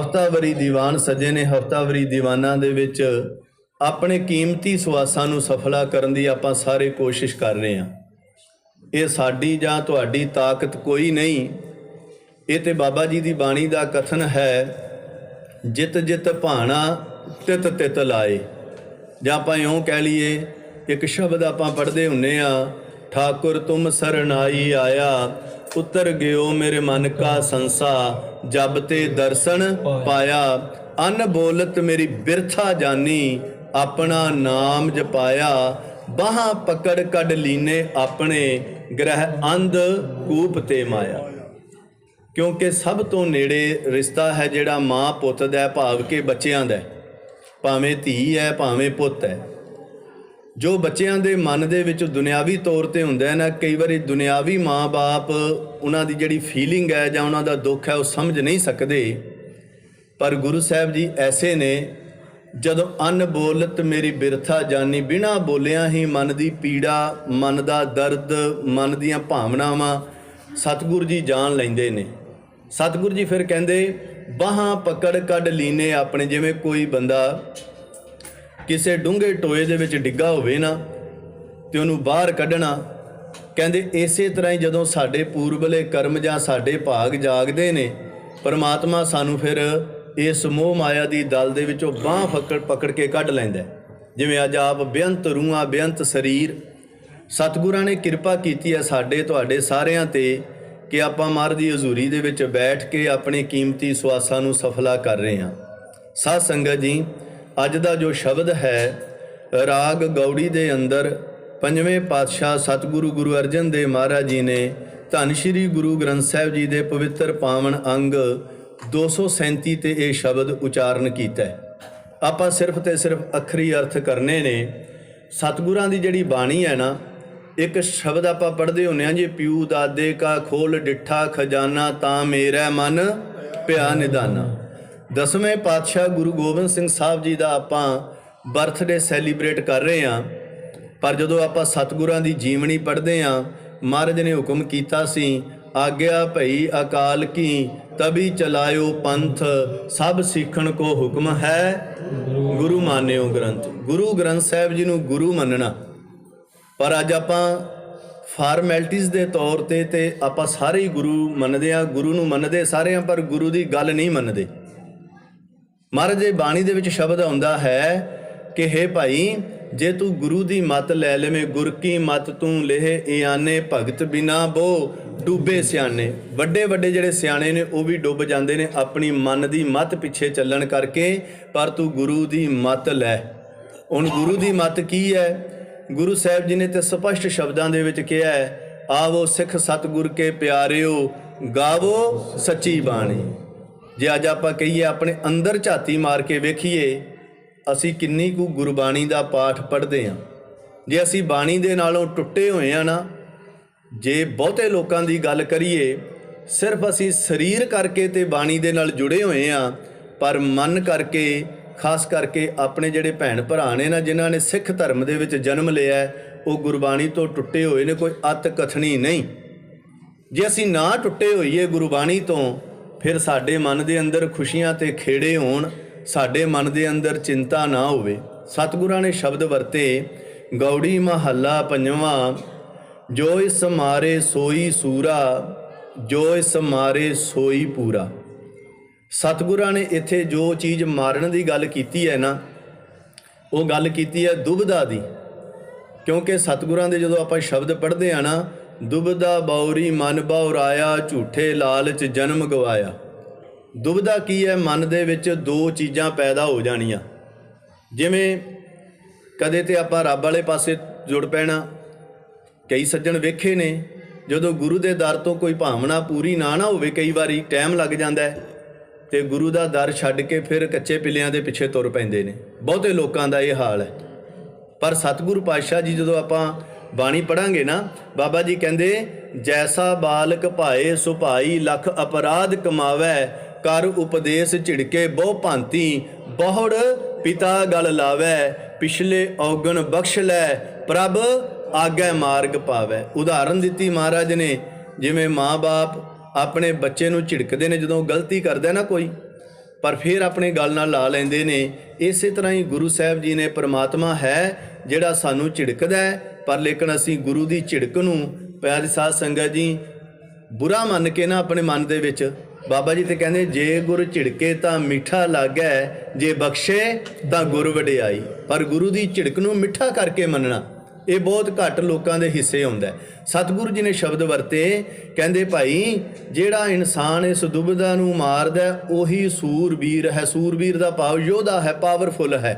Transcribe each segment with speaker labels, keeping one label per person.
Speaker 1: ਹਫਤਾਵਰੀ ਦੀਵਾਨ ਸਜੇ ਨੇ। ਹਫਤਾਵਰੀ ਦੀਵਾਨਾਂ ਦੇ ਵਿੱਚ ਆਪਣੇ ਕੀਮਤੀ ਸਵਾਸਾਂ ਨੂੰ ਸਫਲਾ ਕਰਨ ਦੀ ਆਪਾਂ ਸਾਰੇ ਕੋਸ਼ਿਸ਼ ਕਰ ਰਹੇ ਹਾਂ। ਇਹ ਸਾਡੀ ਜਾਂ ਤੁਹਾਡੀ ਤਾਕਤ ਕੋਈ ਨਹੀਂ। ਇਹ ਤੇ ਬਾਬਾ ਜੀ ਦੀ ਬਾਣੀ ਦਾ ਕਥਨ ਹੈ, ਜਿਤ ਜਿਤ ਭਾਣਾ ਤਿਤ ਤਿਤ ਲਾਏ। ਜਾਂ ਆਪਾਂ ਇਉਂ ਕਹਿ ਲਈਏ, ਇੱਕ ਸ਼ਬਦ ਆਪਾਂ ਪੜ੍ਹਦੇ ਹੁੰਨੇ ਆ, ਠਾਕੁਰ ਤੁਮ ਸਰਨਾਈ ਆਇਆ, ਉਤਰ ਗਿਓ ਮੇਰੇ ਮਨ ਕਾ ਸੰਸਾ। ਜਬ ਤੇ ਦਰਸ਼ਨ ਪਾਇਆ। ਅਨ ਬੋਲਤ ਮੇਰੀ ਬਿਰਥਾ ਜਾਨੀ ਆਪਣਾ ਨਾਮ ਜਪਾਇਆ। ਬਾਹਾਂ ਪਕੜ ਕੱਢ ਲੀਨੇ ਆਪਣੇ ਗ੍ਰਹਿ ਅੰਧ ਕੂਪ ਤੇ ਮਾਇਆ। ਕਿਉਂਕਿ ਸਭ ਤੋਂ ਨੇੜੇ ਰਿਸ਼ਤਾ ਹੈ ਜਿਹੜਾ ਮਾਂ ਪੁੱਤ ਦਾ ਭਾਵ ਕਿ ਬੱਚਿਆਂ ਦਾ। ਭਾਵੇਂ ਧੀ ਹੈ ਭਾਵੇਂ ਪੁੱਤ ਹੈ। ਜੋ ਬੱਚਿਆਂ ਦੇ ਮਨ ਦੇ ਵਿੱਚ ਦੁਨਿਆਵੀ ਤੌਰ ਤੇ ਹੁੰਦਾ ਹੈ ਨਾ ਕਈ ਵਾਰੀ ਦੁਨਿਆਵੀ ਮਾਂ-ਬਾਪ ਉਹਨਾਂ ਦੀ ਜਿਹੜੀ ਫੀਲਿੰਗ ਹੈ ਜਾਂ ਉਹਨਾਂ ਦਾ ਦੁੱਖ ਹੈ ਉਹ ਸਮਝ ਨਹੀਂ ਸਕਦੇ। ਪਰ ਗੁਰੂ ਸਾਹਿਬ ਜੀ ਐਸੇ ਨੇ, ਜਦੋਂ ਅਨ ਬੋਲਤ ਮੇਰੀ ਬਿਰਥਾ ਜਾਨੀ, ਬਿਨਾ ਬੋਲਿਆਂ ਹੀ ਮਨ ਦੀ ਪੀੜਾ, ਮਨ ਦਾ ਦਰਦ, ਮਨ ਦੀਆਂ ਭਾਵਨਾਵਾਂ ਸਤਿਗੁਰੂ ਜੀ ਜਾਣ ਲੈਂਦੇ ਨੇ। ਸਤਿਗੁਰੂ ਜੀ ਫਿਰ ਕਹਿੰਦੇ, ਬਾਹਾਂ ਪਕੜ ਕੱਢ ਲੀਨੇ ਆਪਣੇ, ਜਿਵੇਂ ਕੋਈ ਬੰਦਾ ਕਿਸੇ ਡੂੰਘੇ ਟੋਏ ਦੇ ਵਿੱਚ ਡਿੱਗਾ ਹੋਵੇ ਨਾ ਤੇ ਉਹਨੂੰ ਬਾਹਰ ਕੱਢਣਾ, ਕਹਿੰਦੇ ਇਸੇ ਤਰ੍ਹਾਂ ਹੀ ਜਦੋਂ ਸਾਡੇ ਪੂਰਬਲੇ ਕਰਮ ਜਾਂ ਸਾਡੇ ਭਾਗ ਜਾਗਦੇ ਨੇ, ਪਰਮਾਤਮਾ ਸਾਨੂੰ ਫਿਰ ਇਸ ਮੋਹ ਮਾਇਆ ਦੀ ਦਲ ਦੇ ਵਿੱਚੋਂ ਬਾਹ ਫਕੜ ਪਕੜ ਕੇ ਕੱਢ ਲੈਂਦਾ ਜਿਵੇਂ ਅੱਜ ਆਪ ਬੇਅੰਤ ਰੂਹਾਂ, ਬੇਅੰਤ ਸਰੀਰ, ਸਤਿਗੁਰਾਂ ਨੇ ਕਿਰਪਾ ਕੀਤੀ ਹੈ ਸਾਡੇ, ਤੁਹਾਡੇ ਸਾਰਿਆਂ ਤੇ ਕਿ ਆਪਾਂ ਮਰ ਦੀ ਹਜ਼ੂਰੀ ਦੇ ਵਿੱਚ ਬੈਠ ਕੇ ਆਪਣੇ ਕੀਮਤੀ ਸਵਾਸਾਂ ਨੂੰ ਸਫਲਾ ਕਰ ਰਹੇ ਹਾਂ। ਸਾਧ ਸੰਗਤ ਜੀ ਅੱਜ ਦਾ ਜੋ ਸ਼ਬਦ ਹੈ, ਰਾਗ ਗੌੜੀ ਦੇ ਅੰਦਰ ਪੰਜਵੇਂ ਪਾਤਸ਼ਾਹ ਸਤਿਗੁਰੂ ਗੁਰੂ ਅਰਜਨ ਦੇਵ ਮਹਾਰਾਜ ਜੀ ਨੇ ਧੰਨ ਸ਼੍ਰੀ ਗੁਰੂ ਗ੍ਰੰਥ ਸਾਹਿਬ ਜੀ ਦੇ ਪਵਿੱਤਰ ਪਾਵਨ ਅੰਗ 237 ਤੇ ਇਹ ਸ਼ਬਦ ਉਚਾਰਨ ਕੀਤਾ ਹੈ। ਆਪਾਂ ਸਿਰਫ ਤੇ ਸਿਰਫ ਅਖਰੀ ਅਰਥ ਕਰਨੇ ਨੇ। ਸਤਿਗੁਰਾਂ ਦੀ ਜਿਹੜੀ ਬਾਣੀ ਹੈ ਨਾ, ਇੱਕ ਸ਼ਬਦ ਆਪਾਂ ਪੜ੍ਹਦੇ ਹੁੰਨੇ ਆ ਜੇ ਪਿਉ ਦਾਦੇ ਕਾ ਖੋਲ ਡਿੱਠਾ, ਖਜ਼ਾਨਾ ਤਾਂ ਮੇਰਾ ਮਨ ਪਿਆ ਨਿਦਾਨਾ। ਦਸਵੇਂ ਪਾਤਸ਼ਾਹ ਗੁਰੂ ਗੋਬਿੰਦ ਸਿੰਘ ਸਾਹਿਬ ਜੀ ਦਾ ਆਪਾਂ ਬਰਥਡੇ ਸੈਲੀਬ੍ਰੇਟ ਕਰ ਰਹੇ ਹਾਂ। ਪਰ ਜਦੋਂ ਆਪਾਂ ਸਤਿਗੁਰਾਂ ਦੀ ਜੀਵਨੀ ਪੜ੍ਹਦੇ ਹਾਂ, ਮਹਾਰਾਜ ਨੇ ਹੁਕਮ ਕੀਤਾ ਸੀ, ਆਗਿਆ ਭਈ ਅਕਾਲ ਕੀ, ਤਬੀ ਚਲਾਇਓ ਪੰਥ, ਸਭ ਸਿੱਖਣ ਕੋ ਹੁਕਮ ਹੈ। ਗੁਰੂ ਮਾਨਿਓ ਗ੍ਰੰਥ। ਗੁਰੂ ਗ੍ਰੰਥ ਸਾਹਿਬ ਜੀ ਨੂੰ ਗੁਰੂ ਮੰਨਣਾ। ਪਰ ਅੱਜ ਆਪਾਂ ਫਾਰਮੈਲਿਟੀਜ਼ ਦੇ ਤੌਰ ਤੇ ਤੇ ਆਪਾਂ ਸਾਰੇ ਹੀ ਗੁਰੂ ਮੰਨਦੇ ਆ ਗੁਰੂ ਨੂੰ ਮੰਨਦੇ ਸਾਰੇ ਆ ਪਰ ਗੁਰੂ ਦੀ ਗੱਲ ਨਹੀਂ ਮੰਨਦੇ। ਮਹਾਰਾਜ ਦੇ ਬਾਣੀ ਦੇ ਵਿੱਚ ਸ਼ਬਦ ਆਉਂਦਾ ਹੈ ਕਿ हे ਭਾਈ, ਜੇ ਤੂੰ ਗੁਰੂ ਦੀ ਮਤ ਲੈ ਲਵੇਂ, ਗੁਰ ਕੀ ਮਤ ਤੂੰ ਲੇਹ, ਇਆਨੇ ਭਗਤ ਬਿਨਾ ਬੋ, ਡੂਬੇ ਸਿਆਣੇ। ਵੱਡੇ ਵੱਡੇ ਜਿਹੜੇ ਸਿਆਣੇ ਨੇ, ਉਹ ਵੀ ਡੁੱਬ ਜਾਂਦੇ ਨੇ, ਆਪਣੀ ਮਨ ਦੀ ਮਤ ਪਿੱਛੇ ਚੱਲਣ ਕਰਕੇ, ਪਰ ਤੂੰ ਗੁਰੂ ਦੀ ਮਤ ਲੈ। ਹੁਣ ਗੁਰੂ ਦੀ ਮਤ ਕੀ ਹੈ? ਗੁਰੂ ਸਾਹਿਬ ਜੀ ਨੇ ਤੇ ਸਪਸ਼ਟ ਸ਼ਬਦਾਂ ਦੇ ਵਿੱਚ ਕਿਹਾ ਹੈ, ਆਵੋ ਸਿੱਖ ਸਤਿਗੁਰ ਕੇ ਪਿਆਰਿਓ, ਗਾਵੋ ਸੱਚੀ ਬਾਣੀ। ਜੇ ਅੱਜ ਆਪਾਂ ਕਹੀਏ ਆਪਣੇ ਅੰਦਰ ਝਾਤੀ ਮਾਰ ਕੇ ਵੇਖੀਏ, ਅਸੀਂ ਕਿੰਨੀ ਕੁ ਗੁਰਬਾਣੀ ਦਾ ਪਾਠ ਪੜ੍ਹਦੇ ਹਾਂ। ਜੇ ਅਸੀਂ ਬਾਣੀ ਦੇ ਨਾਲੋਂ ਟੁੱਟੇ ਹੋਏ ਆ ਨਾ, ਜੇ ਬਹੁਤੇ ਲੋਕਾਂ ਦੀ ਗੱਲ ਕਰੀਏ, ਸਿਰਫ ਅਸੀਂ ਸਰੀਰ ਕਰਕੇ ਤੇ ਬਾਣੀ ਦੇ ਨਾਲ ਜੁੜੇ ਹੋਏ ਆ ਪਰ ਮਨ ਕਰਕੇ, ਖਾਸ ਕਰਕੇ ਆਪਣੇ ਜਿਹੜੇ ਭੈਣ ਭਰਾ ਨੇ ਨਾ, ਜਿਨ੍ਹਾਂ ਨੇ ਸਿੱਖ ਧਰਮ ਦੇ ਵਿੱਚ ਜਨਮ ਲਿਆ ਉਹ ਗੁਰਬਾਣੀ ਤੋਂ ਟੁੱਟੇ ਹੋਏ ਨੇ, ਕੋਈ ਅਤ ਕਥਨੀ ਨਹੀਂ। ਜੇ ਅਸੀਂ ਨਾ ਟੁੱਟੇ ਹੋਈਏ ਗੁਰਬਾਣੀ ਤੋਂ ਫਿਰ ਸਾਡੇ ਮਨ ਦੇ ਅੰਦਰ ਖੁਸ਼ੀਆਂ ਤੇ ਖੇੜੇ ਹੋਣ, ਸਾਡੇ ਮਨ ਦੇ ਅੰਦਰ ਚਿੰਤਾ ਨਾ ਹੋਵੇ। ਸਤਿਗੁਰਾਂ ਨੇ ਸ਼ਬਦ ਵਰਤੇ, ਗੌੜੀ ਮਹੱਲਾ ਪੰਜਵਾਂ, ਜੋ ਇਸ ਮਾਰੇ ਸੋਈ ਸੂਰਾ, ਜੋ ਇਸ ਮਾਰੇ ਸੋਈ ਪੂਰਾ। ਸਤਿਗੁਰਾਂ ਨੇ ਇੱਥੇ ਜੋ ਚੀਜ਼ ਮਾਰਨ ਦੀ ਗੱਲ ਕੀਤੀ ਹੈ ਨਾ, ਉਹ ਗੱਲ ਕੀਤੀ ਹੈ ਦੁਬਦਾ ਦੀ। ਕਿਉਂਕਿ ਸਤਿਗੁਰਾਂ ਦੇ ਜਦੋਂ ਆਪਾਂ ਸ਼ਬਦ ਪੜ੍ਹਦੇ ਆ ਨਾ ਦੁਬਦਾ ਬੌਰੀ ਮਨ ਬੌਰਾਇਆ ਝੂਠੇ ਲਾਲਚ ਜਨਮ ਗਵਾਇਆ। ਦੁਬਦਾ ਕੀ ਹੈ ਮਨ ਦੇ ਵਿੱਚ ਦੋ ਚੀਜ਼ਾਂ ਪੈਦਾ ਹੋ ਜਾਣੀਆਂ। ਜਿਵੇਂ ਕਦੇ ਤੇ ਆਪਾਂ ਰੱਬ ਵਾਲੇ ਪਾਸੇ ਜੁੜ ਪੈਣਾ। ਕਈ ਸੱਜਣ ਵੇਖੇ ਨੇ, ਜਦੋਂ ਗੁਰੂ ਦੇ ਦਰ ਤੋਂ ਕੋਈ ਭਾਵਨਾ ਪੂਰੀ ਨਾ ਨਾ ਹੋਵੇ, ਕਈ ਵਾਰੀ ਟਾਈਮ ਲੱਗ ਜਾਂਦਾ ਹੈ ਤੇ ਗੁਰੂ ਦਾ ਦਰ ਛੱਡ ਕੇ ਫਿਰ ਕੱਚੇ ਪਿੱਲਿਆਂ ਦੇ ਪਿੱਛੇ ਤੁਰ ਪੈਂਦੇ ਨੇ। ਬਹੁਤੇ ਲੋਕਾਂ ਦਾ ਇਹ ਹਾਲ ਹੈ। ਪਰ ਸਤਿਗੁਰੂ ਪਾਤਸ਼ਾਹ ਜੀ ਜਦੋਂ ਆਪਾਂ ਬਾਣੀ ਪੜਾਂਗੇ ਨਾ, ਬਾਬਾ ਜੀ ਕਹਿੰਦੇ, ਜੈਸਾ ਬਾਲਕ ਭਾਏ ਸੁਭਾਈ ਲਖ ਅਪਰਾਧ ਕਮਾਵੈ, ਕਰ ਉਪਦੇਸ਼ ਝਿੜਕੇ ਬਹੁ ਭਾਂਤੀ, ਬਹੁੜ ਪਿਤਾ ਗਲ ਲਾਵੈ, ਪਿਛਲੇ ਔਗਣ ਬਖਸ਼ ਲੈ, ਪ੍ਰਭ ਆਗੇ ਮਾਰਗ ਪਾਵੈ। ਉਦਾਹਰਨ ਦਿੱਤੀ ਮਹਾਰਾਜ ਨੇ, ਜਿਵੇਂ ਮਾਂ-ਬਾਪ ਆਪਣੇ ਬੱਚੇ ਨੂੰ ਝਿੜਕਦੇ ਨੇ, ਜਦੋਂ ਗਲਤੀ ਕਰਦਾ ਨਾ ਕੋਈ, ਪਰ ਫਿਰ ਆਪਣੇ ਗੱਲ ਨਾਲ ਲਾ ਲੈਂਦੇ ਨੇ। ਇਸੇ ਤਰ੍ਹਾਂ ਹੀ ਗੁਰੂ ਸਾਹਿਬ ਜੀ ਨੇ ਪਰਮਾਤਮਾ ਹੈ, ਜਿਹੜਾ ਸਾਨੂੰ ਝਿੜਕਦਾ ਹੈ ਪਰ ਲੇਕਿਨ ਅਸੀਂ ਗੁਰੂ ਦੀ ਝਿੜਕ ਨੂੰ ਪਿਆਰੀ ਸਾਧ ਸੰਗਤ ਜੀ ਬੁਰਾ ਮੰਨ ਕੇ ਨਾ ਆਪਣੇ ਮਨ ਦੇ ਵਿੱਚ, ਬਾਬਾ ਜੀ ਤੇ ਕਹਿੰਦੇ, ਜੇ ਗੁਰ ਝਿੜਕੇ ਤਾਂ ਮਿੱਠਾ ਲੱਗੈ, ਜੇ ਬਖਸ਼ੇ ਤਾਂ ਗੁਰ ਵਡਿਆਈ। ਪਰ ਗੁਰੂ ਦੀ ਝਿੜਕ ਨੂੰ ਮਿੱਠਾ ਕਰਕੇ ਮੰਨਣਾ, ਇਹ ਬਹੁਤ ਘੱਟ ਲੋਕਾਂ ਦੇ ਹਿੱਸੇ ਹੁੰਦਾ ਸਤਿਗੁਰੂ ਜੀ ਨੇ ਸ਼ਬਦ ਵਰਤੇ, ਕਹਿੰਦੇ ਭਾਈ, ਜਿਹੜਾ ਇਨਸਾਨ ਇਸ ਦੁਬਿਧਾ ਨੂੰ ਮਾਰਦਾ ਉਹੀ ਸੂਰਬੀਰ ਹੈ। ਸੂਰਬੀਰ ਦਾ ਭਾਵ ਯੋਧਾ ਹੈ, ਪਾਵਰਫੁਲ ਹੈ।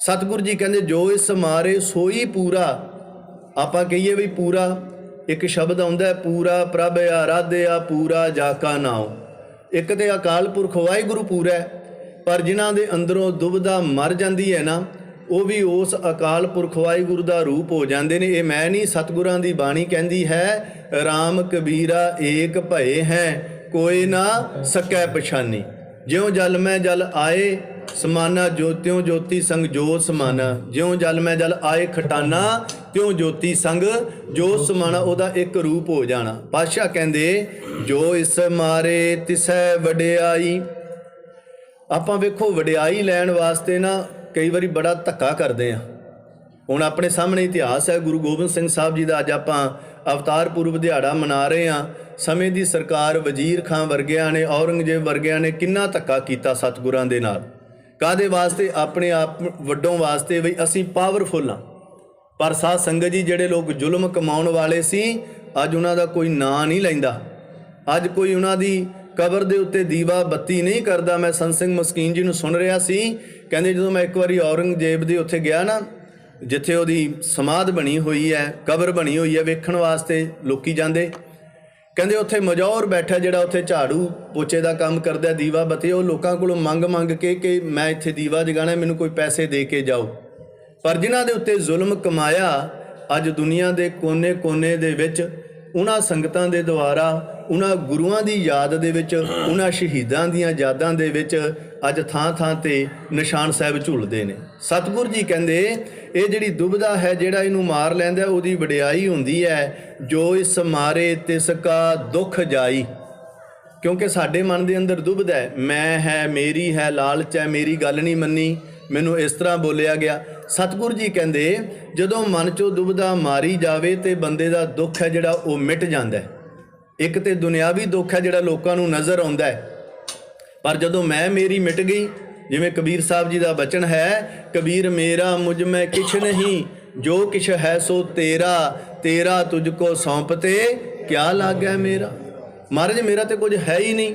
Speaker 1: ਸਤਿਗੁਰੂ ਜੀ ਕਹਿੰਦੇ, ਜੋ ਇਸ ਮਾਰੇ ਸੋਈ ਪੂਰਾ ਆਪਾਂ ਕਹੀਏ ਵੀ ਪੂਰਾ, ਇੱਕ ਸ਼ਬਦ ਆਉਂਦਾ ਹੈ, ਪੂਰਾ ਪ੍ਰਭ ਆਰਾਧਿਆ ਪੂਰਾ ਜਾ ਕਾ ਨਾਉ। ਇੱਕ ਤੇ ਅਕਾਲ ਪੁਰਖ ਵਾਹਿਗੁਰੂ ਪੂਰਾ ਹੈ, ਪਰ ਜਿਨ੍ਹਾਂ ਦੇ ਅੰਦਰੋਂ ਦੁਬਿਧਾ ਮਰ ਜਾਂਦੀ ਹੈ ਨਾ, ਉਹ ਵੀ ਉਸ ਅਕਾਲ ਪੁਰਖ ਵਾਹਿਗੁਰੂ ਦਾ ਰੂਪ ਹੋ ਜਾਂਦੇ ਨੇ। ਇਹ ਮੈਂ ਨਹੀਂ, ਸਤਿਗੁਰਾਂ ਦੀ ਬਾਣੀ ਕਹਿੰਦੀ ਹੈ RAM ਕਬੀਰਾ ਏਕ ਭਏ ਹੈ, ਕੋਈ ਨਾ ਸਕੈ ਪਛਾਨੀ। ਜਿਉ ਜਲ ਮੈਂ ਜਲ ਆਏ ਸਮਾਨਾ ਜੋਤਿਉ ਜੋਤੀ ਸੰਗ ਜੋਤ ਸਮਾਨਾ, ਜਿਉ ਜਲ ਮੈਂ ਜਲ ਆਏ ਖਟਾਨਾ, ਤਿਉ ਜੋਤੀ ਸੰਗ ਜੋਤ ਸਮਾਨਾ, ਉਹਦਾ ਇੱਕ ਰੂਪ ਹੋ ਜਾਣਾ। ਪਾਸ਼ਾ ਕਹਿੰਦੇ, ਜੋ ਇਸ ਮਾਰੇ ਤਿਸੈ ਵਡਿਆਈ। ਆਪਾਂ ਵੇਖੋ, ਵਡਿਆਈ ਲੈਣ ਵਾਸਤੇ ਨਾ ਕਈ ਵਾਰੀ ਬੜਾ ਧੱਕਾ ਕਰਦੇ ਆ। ਹੁਣ ਆਪਣੇ ਸਾਹਮਣੇ ਇਤਿਹਾਸ ਹੈ, ਗੁਰੂ ਗੋਬਿੰਦ ਸਿੰਘ ਸਾਹਿਬ ਜੀ ਦਾ ਅੱਜ ਆਪਾਂ ਅਵਤਾਰ ਪੁਰਬ ਦਿਹਾੜਾ ਮਨਾ ਰਹੇ ਆ ਸਮੇਂ ਦੀ ਸਰਕਾਰ ਵਜ਼ੀਰ ਖਾਨ ਵਰਗਿਆਂ ਨੇ, ਔਰੰਗਜ਼ੇਬ ਵਰਗਿਆਂ ਨੇ ਕਿੰਨਾ ਧੱਕਾ ਕੀਤਾ ਸਤਿਗੁਰਾਂ ਦੇ ਨਾਲ। ਕਾਦੇ ਵਾਸਤੇ? ਆਪਣੇ ਆਪ ਵੱਡੋਂ ਵਾਸਤੇ ਵੀ ਅਸੀਂ ਪਾਵਰਫੁਲ ਆ ਪਰ ਸਾਧ ਸੰਗਤ ਜੀ, ਜਿਹੜੇ ਲੋਕ ਜ਼ੁਲਮ ਕਮਾਉਣ ਵਾਲੇ ਸੀ, ਅੱਜ ਉਹਨਾਂ ਦਾ ਕੋਈ ਨਾਂ ਨਹੀਂ ਲੈਂਦਾ। ਅੱਜ ਕੋਈ ਉਹਨਾਂ ਦੀ ਕਬਰ ਦੇ ਉੱਤੇ ਦੀਵਾ ਬੱਤੀ ਨਹੀਂ ਕਰਦਾ। ਮੈਂ ਸੰਤ ਸਿੰਘ ਮਸਕੀਨ ਜੀ ਨੂੰ ਸੁਣ ਰਿਹਾ ਸੀ। ਕਹਿੰਦੇ ਜਦੋਂ ਮੈਂ ਇੱਕ ਵਾਰੀ ਔਰੰਗਜ਼ੇਬ ਦੇ ਉੱਥੇ ਗਿਆ ਨਾ, ਜਿੱਥੇ ਉਹਦੀ ਸਮਾਧ ਬਣੀ ਹੋਈ ਹੈ, ਕਬਰ ਬਣੀ ਹੋਈ ਹੈ ਵੇਖਣ ਵਾਸਤੇ ਲੋਕੀ ਜਾਂਦੇ। ਕਹਿੰਦੇ ਉੱਥੇ ਮਜੌਰ ਬੈਠਾ ਜਿਹੜਾ ਉੱਥੇ ਝਾੜੂ ਪੋਚੇ ਦਾ ਕੰਮ ਕਰਦਾ ਦੀਵਾ ਬਤੀ, ਉਹ ਲੋਕਾਂ ਕੋਲੋਂ ਮੰਗ ਮੰਗ ਕੇ ਕਿ ਮੈਂ ਇੱਥੇ ਦੀਵਾ ਜਗਾਣਾ ਮੈਨੂੰ ਕੋਈ ਪੈਸੇ ਦੇ ਕੇ ਜਾਓ। ਪਰ ਜਿਨ੍ਹਾਂ ਦੇ ਉੱਤੇ ਜ਼ੁਲਮ ਕਮਾਇਆ, ਅੱਜ ਦੁਨੀਆ ਦੇ ਕੋਨੇ-ਕੋਨੇ ਦੇ ਵਿੱਚ, ਉਹਨਾਂ ਸੰਗਤਾਂ ਦੇ ਦੁਆਰਾ ਉਹਨਾਂ ਗੁਰੂਆਂ ਦੀ ਯਾਦ ਦੇ ਵਿੱਚ, ਉਹਨਾਂ ਸ਼ਹੀਦਾਂ ਦੀਆਂ ਯਾਦਾਂ ਦੇ ਵਿੱਚ ਅੱਜ ਥਾਂ-ਥਾਂ ਤੇ ਨਿਸ਼ਾਨ ਸਾਹਿਬ ਝੁਲਦੇ ਨੇ। ਸਤਿਗੁਰੂ ਜੀ ਕਹਿੰਦੇ, ਇਹ ਜਿਹੜੀ ਦੁਬਿਧਾ ਹੈ, ਜਿਹੜਾ ਇਹਨੂੰ ਮਾਰ ਲੈਂਦਾ, ਉਹਦੀ ਵਡਿਆਈ ਹੁੰਦੀ ਹੈ, ਜੋ ਇਸ ਮਾਰੇ ਤਿਸ ਕਾ ਦੁੱਖ ਜਾਈ। ਕਿਉਂਕਿ ਸਾਡੇ ਮਨ ਦੇ ਅੰਦਰ ਦੁਬਿਧਾ ਹੈ, ਮੈਂ ਹੈ, ਮੇਰੀ ਹੈ, ਲਾਲਚ ਹੈ, ਮੇਰੀ ਗੱਲ ਨਹੀਂ ਮੰਨੀ, ਮੈਨੂੰ ਇਸ ਤਰ੍ਹਾਂ ਬੋਲਿਆ ਗਿਆ। ਸਤਿਗੁਰੂ ਜੀ ਕਹਿੰਦੇ, ਜਦੋਂ ਮਨ ਚੋਂ ਦੁਬਿਧਾ ਮਾਰੀ ਜਾਵੇ ਤੇ ਬੰਦੇ ਦਾ ਦੁੱਖ ਹੈ ਜਿਹੜਾ, ਉਹ ਮਿਟ ਜਾਂਦਾ ਹੈ। ਇੱਕ ਤੇ ਦੁਨਿਆਵੀ ਦੁੱਖ ਹੈ ਜਿਹੜਾ ਲੋਕਾਂ ਨੂੰ ਨਜ਼ਰ ਆਉਂਦਾ ਹੈ। ਪਰ ਜਦੋਂ ਮੈਂ ਮੇਰੀ ਮਿਟ ਗਈ, ਜਿਵੇਂ ਕਬੀਰ ਸਾਹਿਬ ਜੀ ਦਾ ਬਚਨ ਹੈ, ਕਬੀਰ ਮੇਰਾ ਮੁਝ ਮੈਂ ਕਿਛ ਨਹੀਂ, ਜੋ ਕਿਛ ਹੈ ਸੋ ਤੇਰਾ ਤੇਰਾ ਤੁਝ ਕੋ ਸੌਂਪਤੇ ਕਿਆ ਲੱਗੈ ਮੇਰਾ? ਮਹਾਰਾਜ, ਮੇਰਾ ਤੇ ਕੁਝ ਹੈ ਹੀ ਨਹੀਂ।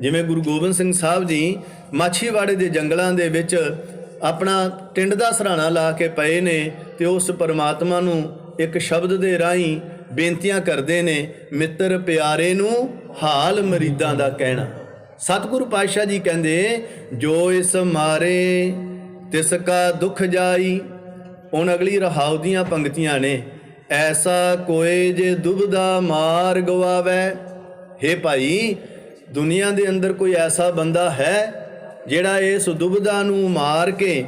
Speaker 1: ਜਿਵੇਂ ਗੁਰੂ ਗੋਬਿੰਦ ਸਿੰਘ ਸਾਹਿਬ ਜੀ ਮਾਛੀਵਾੜੇ ਦੇ ਜੰਗਲਾਂ ਦੇ ਵਿੱਚ ਆਪਣਾ ਟਿੰਡ ਦਾ ਸਰਾਣਾ ਲਾ ਕੇ ਪਏ ਨੇ, ਤੇ ਉਸ ਪਰਮਾਤਮਾ ਨੂੰ ਇੱਕ ਸ਼ਬਦ ਦੇ ਰਾਹੀਂ ਬੇਨਤੀਆਂ ਕਰਦੇ ਨੇ, ਮਿੱਤਰ ਪਿਆਰੇ ਨੂੰ ਹਾਲ ਮਰੀਦਾਂ ਦਾ ਕਹਿਣਾ। ਸਤਿਗੁਰੂ ਪਾਤਸ਼ਾਹ ਜੀ ਕਹਿੰਦੇ, ਜੋ ਇਸ ਮਾਰੇ, ਤਿਸ ਕਾ ਦੁਖ ਜਾਈ। ਹੁਣ ਅਗਲੀ ਰਹਾਉ ਦੀਆਂ ਪੰਕਤੀਆਂ ਨੇ, ਐਸਾ ਕੋਏ ਜੇ ਦੁਬਦਾ ਮਾਰ ਗਵਾਵੇ ਹੇ ਭਾਈ, ਦੁਨੀਆ ਦੇ ਅੰਦਰ ਕੋਈ ਐਸਾ ਬੰਦਾ ਹੈ, ਜਿਹੜਾ ਇਸ ਦੁਬਦਾ ਨੂੰ ਮਾਰ ਕੇ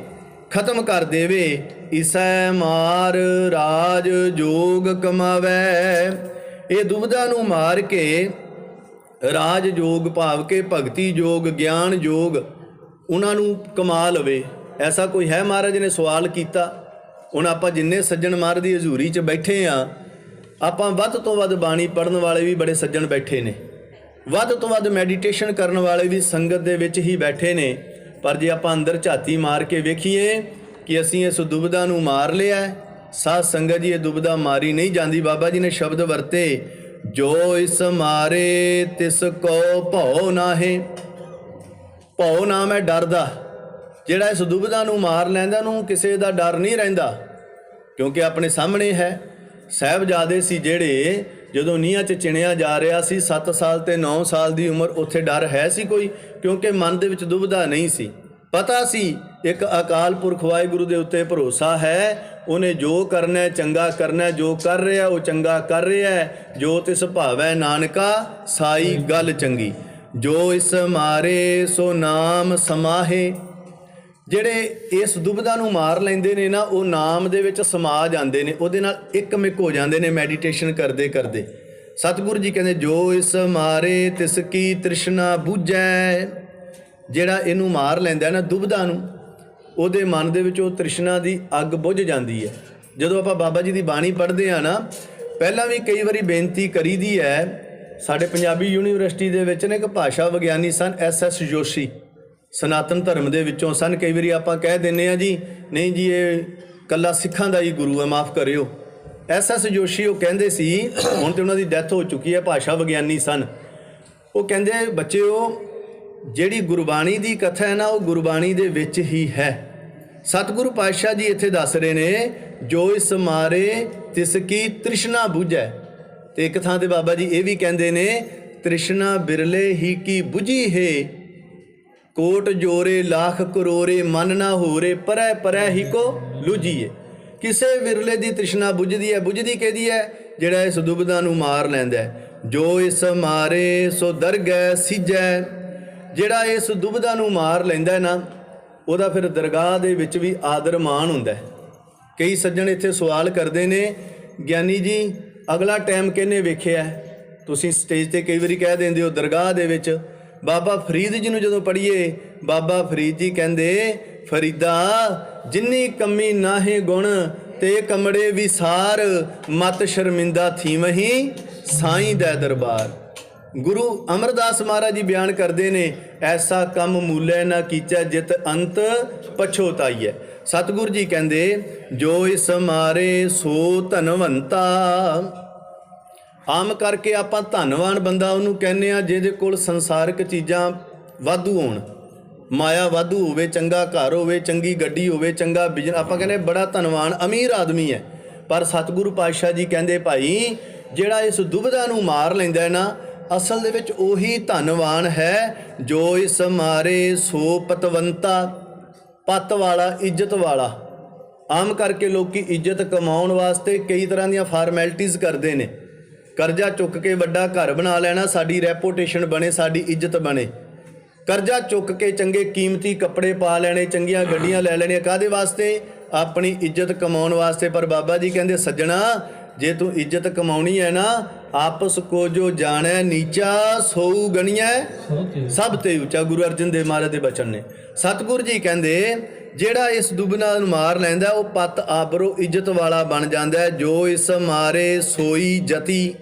Speaker 1: ਖਤਮ ਕਰ ਦੇਵੇ। ਇਸੈ ਮਾਰ ਰਾਜ ਜੋਗ ਕਮਾਵੇ। ਇਹ ਦੁਬਦਾ ਨੂੰ ਮਾਰ ਕੇ ਰਾਜ ਯੋਗ ਭਾਵ ਕੇ ਭਗਤੀ ਯੋਗ ਗਿਆਨ ਯੋਗ ਉਹਨਾਂ ਨੂੰ ਕਮਾ ਲਵੇ। ਐਸਾ ਕੋਈ ਹੈ ਮਹਾਰਾਜ ਨੇ ਸਵਾਲ ਕੀਤਾ? ਹੁਣ ਆਪਾਂ ਜਿੰਨੇ ਸੱਜਣ ਮਹਾਰਾਜ ਦੀ ਹਜ਼ੂਰੀ 'ਚ ਬੈਠੇ ਆ, ਆਪਾਂ ਵੱਧ ਤੋਂ ਵੱਧ ਬਾਣੀ ਪੜਨ ਵਾਲੇ ਵੀ ਬੜੇ ਸੱਜਣ ਬੈਠੇ ਨੇ। ਵੱਧ ਤੋਂ ਵੱਧ ਮੈਡੀਟੇਸ਼ਨ ਕਰਨ ਵਾਲੇ ਵੀ ਸੰਗਤ ਦੇ ਵਿੱਚ ਹੀ ਬੈਠੇ ਨੇ। ਪਰ ਜੇ ਆਪਾਂ ਅੰਦਰ ਝਾਤੀ ਮਾਰ ਕੇ ਵੇਖੀਏ ਕਿ ਅਸੀਂ ਇਸ ਦੁਬਦਾ ਨੂੰ ਮਾਰ ਲਿਆ ਹੈ, ਸਾਧ ਸੰਗਤ ਜੀ ਇਹ ਦੁਬਦਾ ਮਾਰੀ ਨਹੀਂ ਜਾਂਦੀ। ਬਾਬਾ ਜੀ ਨੇ ਸ਼ਬਦ ਵਰਤੇ ਜੋ ਇਸ ਮਾਰੇ ਤਿਸ ਕੋ ਭਉ ਨਾਹੇ। ਭਉ ਨਾਮ ਹੈ ਡਰ ਦਾ ਜਿਹੜਾ ਇਸ ਦੁਬਦਾ ਨੂੰ ਮਾਰ ਲੈਂਦਾ ਨੂੰ ਕਿਸੇ ਦਾ ਡਰ ਨਹੀਂ ਰਹਿੰਦਾ ਕਿਉਂਕਿ ਆਪਣੇ ਸਾਹਮਣੇ ਹੈ। ਸਹਿਬਜ਼ਾਦੇ ਸੀ ਜਿਹੜੇ ਜਦੋਂ ਨੀਹਾਂ 'ਚ ਚਿਣਿਆ ਜਾ ਰਿਹਾ ਸੀ 7 ਸਾਲ ਤੇ 9 ਸਾਲ ਦੀ ਉਮਰ, ਉੱਥੇ ਡਰ ਹੈ ਸੀ ਕੋਈ? ਕਿਉਂਕਿ ਮਨ ਦੇ ਵਿੱਚ ਦੁਬਦਾ ਨਹੀਂ ਸੀ। ਪਤਾ ਸੀ, ਇੱਕ ਅਕਾਲ ਪੁਰਖ ਵਾਹਿਗੁਰੂ ਦੇ ਉੱਤੇ ਭਰੋਸਾ ਹੈ। ਉਹਨੇ ਜੋ ਕਰਨਾ ਚੰਗਾ ਕਰਨਾ ਜੋ ਕਰ ਰਿਹਾ, ਉਹ ਚੰਗਾ ਕਰ ਰਿਹਾ ਜੋ ਤਿਸ ਭਾਵੈ ਨਾਨਕਾ, ਸਾਈ ਗੱਲ ਚੰਗੀ। ਜੋ ਇਸ ਮਾਰੇ, ਸੋ ਨਾਮ ਸਮਾਹੇ। ਜਿਹੜੇ ਇਸ ਦੁਬਦਾ ਨੂੰ ਮਾਰ ਲੈਂਦੇ ਨੇ ਨਾ, ਉਹ ਨਾਮ ਦੇ ਵਿੱਚ ਸਮਾ ਜਾਂਦੇ ਨੇ, ਉਹਦੇ ਨਾਲ ਇੱਕ ਮਿਕ ਹੋ ਜਾਂਦੇ ਨੇ ਮੈਡੀਟੇਸ਼ਨ ਕਰਦੇ ਕਰਦੇ। ਸਤਿਗੁਰੂ ਜੀ ਕਹਿੰਦੇ, ਜੋ ਇਸ ਮਾਰੇ ਤਿਸ ਕੀ ਤ੍ਰਿਸ਼ਨਾ ਬੁਝੈ। ਜਿਹੜਾ ਇਹਨੂੰ ਮਾਰ ਲੈਂਦਾ ਨਾ ਦੁਬਦਾ ਨੂੰ, ਉਹਦੇ ਮਨ ਦੇ ਵਿੱਚ ਉਹ ਤ੍ਰਿਸ਼ਨਾ ਦੀ ਅੱਗ ਬੁਝ ਜਾਂਦੀ ਹੈ। ਜਦੋਂ ਆਪਾਂ ਬਾਬਾ ਜੀ ਦੀ ਬਾਣੀ ਪੜ੍ਹਦੇ ਆ ਨਾ, ਪਹਿਲਾਂ ਵੀ ਕਈ ਵਾਰੀ ਬੇਨਤੀ ਕਰੀਦੀ ਹੈ, ਸਾਡੇ ਪੰਜਾਬੀ ਯੂਨੀਵਰਸਿਟੀ ਦੇ ਵਿੱਚ ਨੇ ਇੱਕ ਭਾਸ਼ਾ ਵਿਗਿਆਨੀ ਸਨ, ਐਸ ਐਸ ਜੋਸ਼ੀ। ਸਨਾਤਨ ਧਰਮ ਦੇ ਵਿੱਚੋਂ ਸਨ। ਕਈ ਵਾਰੀ ਆਪਾਂ ਕਹਿ ਦਿੰਨੇ ਆ ਜੀ, ਨਹੀਂ ਜੀ, ਇਹ ਕੱਲਾ ਸਿੱਖਾਂ ਦਾ ਹੀ ਗੁਰੂ ਹੈ, ਮਾਫ ਕਰਿਓ। ਐਸ ਐਸ ਜੋਸ਼ੀ ਉਹ ਕਹਿੰਦੇ ਸੀ, ਹੁਣ ਤੇ ਉਹਨਾਂ ਦੀ ਡੈਥ ਹੋ ਚੁੱਕੀ ਹੈ, ਭਾਸ਼ਾ ਵਿਗਿਆਨੀ ਸਨ। ਉਹ ਕਹਿੰਦੇ, ਬੱਚਿਓ, ਜਿਹੜੀ ਗੁਰਬਾਣੀ ਦੀ ਕਥਾ ਹੈ ਨਾ, ਉਹ ਗੁਰਬਾਣੀ ਦੇ ਵਿੱਚ ਹੀ ਹੈ। ਸਤਿਗੁਰੂ ਪਾਤਸ਼ਾਹ ਜੀ ਇੱਥੇ ਦੱਸ ਰਹੇ ਨੇ, ਜੋ ਇਸ ਮਾਰੇ ਤਿਸ ਕੀ ਤ੍ਰਿਸ਼ਨਾ 부ਝੈ ਤੇ ਇੱਕ ਥਾਂ ਤੇ ਬਾਬਾ ਜੀ ਇਹ ਵੀ ਕਹਿੰਦੇ ਨੇ, ਤ੍ਰਿਸ਼ਨਾ ਬਿਰਲੇ ਹੀ ਕੀ 부ਝੀ ਹੈ ਕੋਟ ਜੋਰੇ, ਲੱਖ ਕਰੋਰੇ, ਮਨ ਨਾ ਹੋਰੇ ਪਰੈ ਪਰੈ ਹੀ ਕੋ ਲੁਜੀਏ ਕਿਸੇ ਵਿਰਲੇ ਦੀ ਤ੍ਰਿਸ਼ਨਾ ਬੁਝਦੀ ਹੈ, ਬੁਝਦੀ ਕਿਹਦੀ ਹੈ? ਜਿਹੜਾ ਇਸ ਦੁਬਦਾ ਨੂੰ ਮਾਰ ਲੈਂਦਾ ਹੈ। ਜੋ ਇਸ ਮਾਰੇ, ਸੋ ਦਰਗਹਿ ਸਿਜੈ। ਜਿਹੜਾ ਇਸ ਦੁਬਦਾ ਨੂੰ ਮਾਰ ਲੈਂਦਾ ਹੈ ਨਾ, ਉਹਦਾ ਫਿਰ ਦਰਗਾਹ ਦੇ ਵਿੱਚ ਵੀ ਆਦਰ ਮਾਣ ਹੁੰਦਾ ਹੈ। ਕਈ ਸੱਜਣ ਇੱਥੇ ਸਵਾਲ ਕਰਦੇ ਨੇ, ਗਿਆਨੀ ਜੀ, ਅਗਲਾ ਟਾਈਮ ਕਿਹਨੇ ਵੇਖਿਆ ਤੁਸੀਂ ਸਟੇਜ ਤੇ ਕਈ ਵਾਰੀ ਕਹਿ ਦਿੰਦੇ ਹੋ, ਦਰਗਾਹ ਦੇ ਵਿੱਚ ਬਾਬਾ ਫਰੀਦ ਜੀ ਨੂੰ ਜਦੋਂ ਪੜ੍ਹੀਏ, ਬਾਬਾ ਫਰੀਦ ਜੀ ਕਹਿੰਦੇ, ਫਰੀਦਾ, ਜਿੰਨੀ ਕਮੀ ਨਾਹੇ ਗੁਣ, ਤੇ ਕਮੜੇ ਵਿਸਾਰ ਮਤ ਸ਼ਰਮਿੰਦਾ ਥੀਵਹੀ, ਸਾਈਂ ਦਾ ਦਰਬਾਰ। ਗੁਰੂ ਅਮਰਦਾਸ ਮਹਾਰਾਜ ਜੀ ਬਿਆਨ ਕਰਦੇ ਨੇ, ਐਸਾ ਕੰਮ ਮੂਲੇ ਨਾ ਕੀਚੈ ਜਿਤ ਅੰਤ ਪਛੋਤਾਈਐ। ਸਤਿਗੁਰੂ ਜੀ ਕਹਿੰਦੇ, ਜੋ ਇਸ ਮਾਰੇ ਸੋ ਧਨਵੰਤਾ ਆਮ ਕਰਕੇ ਆਪਾਂ ਧਨਵਾਨ ਬੰਦਾ ਉਹਨੂੰ ਕਹਿੰਦੇ ਆ ਜਿਹਦੇ ਕੋਲ ਸੰਸਾਰਿਕ ਚੀਜ਼ਾਂ ਵਾਧੂ ਹੋਣ। ਮਾਇਆ ਵਾਧੂ ਹੋਵੇ, ਚੰਗਾ ਘਰ ਹੋਵੇ, ਚੰਗੀ ਗੱਡੀ ਹੋਵੇ, ਚੰਗਾ ਬਿਜਨ ਆਪਾਂ ਕਹਿੰਦੇ ਬੜਾ ਧਨਵਾਨ, ਅਮੀਰ ਆਦਮੀ ਹੈ। ਪਰ ਸਤਿਗੁਰੂ ਪਾਤਸ਼ਾਹ ਜੀ ਕਹਿੰਦੇ ਭਾਈ, ਜਿਹੜਾ ਇਸ ਦੁਬਿਧਾ ਨੂੰ ਮਾਰ ਲੈਂਦਾ ਹੈ ਨਾ, ਅਸਲ ਦੇ ਵਿੱਚ ਉਹੀ ਧਨਵਾਨ ਹੈ ਜੋ ਇਸ ਮਾਰੇ ਸੋ ਪਤਵੰਤਾ, ਪਤ ਵਾਲਾ, ਇੱਜ਼ਤ ਵਾਲਾ। ਆਮ ਕਰਕੇ ਲੋਕੀ ਇੱਜ਼ਤ ਕਮਾਉਣ ਵਾਸਤੇ ਕਈ ਤਰ੍ਹਾਂ ਦੀਆਂ ਫਾਰਮੈਲਿਟੀਆਂ ਕਰਦੇ ਨੇ। ਕਰਜ਼ਾ ਚੁੱਕ ਕੇ ਵੱਡਾ ਘਰ ਬਣਾ ਲੈਣਾ, ਸਾਡੀ ਰੈਪੂਟੇਸ਼ਨ ਬਣੇ, ਸਾਡੀ ਇੱਜ਼ਤ ਬਣੇ। ਕਰਜ਼ਾ ਚੁੱਕ ਕੇ ਚੰਗੇ ਕੀਮਤੀ ਕੱਪੜੇ ਪਾ ਲੈਣੇ, ਚੰਗੀਆਂ ਗੱਡੀਆਂ ਲੈ ਲੈਣੀਆਂ ਕਾਦੇ ਵਾਸਤੇ? ਆਪਣੀ ਇੱਜ਼ਤ ਕਮਾਉਣ ਵਾਸਤੇ। ਪਰ ਬਾਬਾ ਜੀ ਕਹਿੰਦੇ, ਸੱਜਣਾ, ਜੇ ਤੂੰ ਇੱਜ਼ਤ ਕਮਾਉਣੀ ਹੈ ਨਾ, ਆਪਸ ਕੋ ਜੋ ਜਾਣੈ, ਨੀਚਾ ਸੋਊ ਗਣੀਐ। ਸਭ ਤੇ ਉੱਚਾ ਗੁਰੂ ਅਰਜਨ ਦੇਵ ਮਹਾਰਾਜ ਦੇ ਬਚਨ ਨੇ। ਸਤਿਗੁਰੂ ਜੀ ਕਹਿੰਦੇ, ਜਿਹੜਾ ਇਸ ਦੁਬਨਾ ਨੂੰ ਮਾਰ ਲੈਂਦਾ, ਉਹ ਪਤ ਆਬਰੋ ਇੱਜ਼ਤ ਵਾਲਾ ਬਣ ਜਾਂਦਾ ਜੋ ਇਸ ਮਾਰੇ ਸੋਈ ਜਤੀ।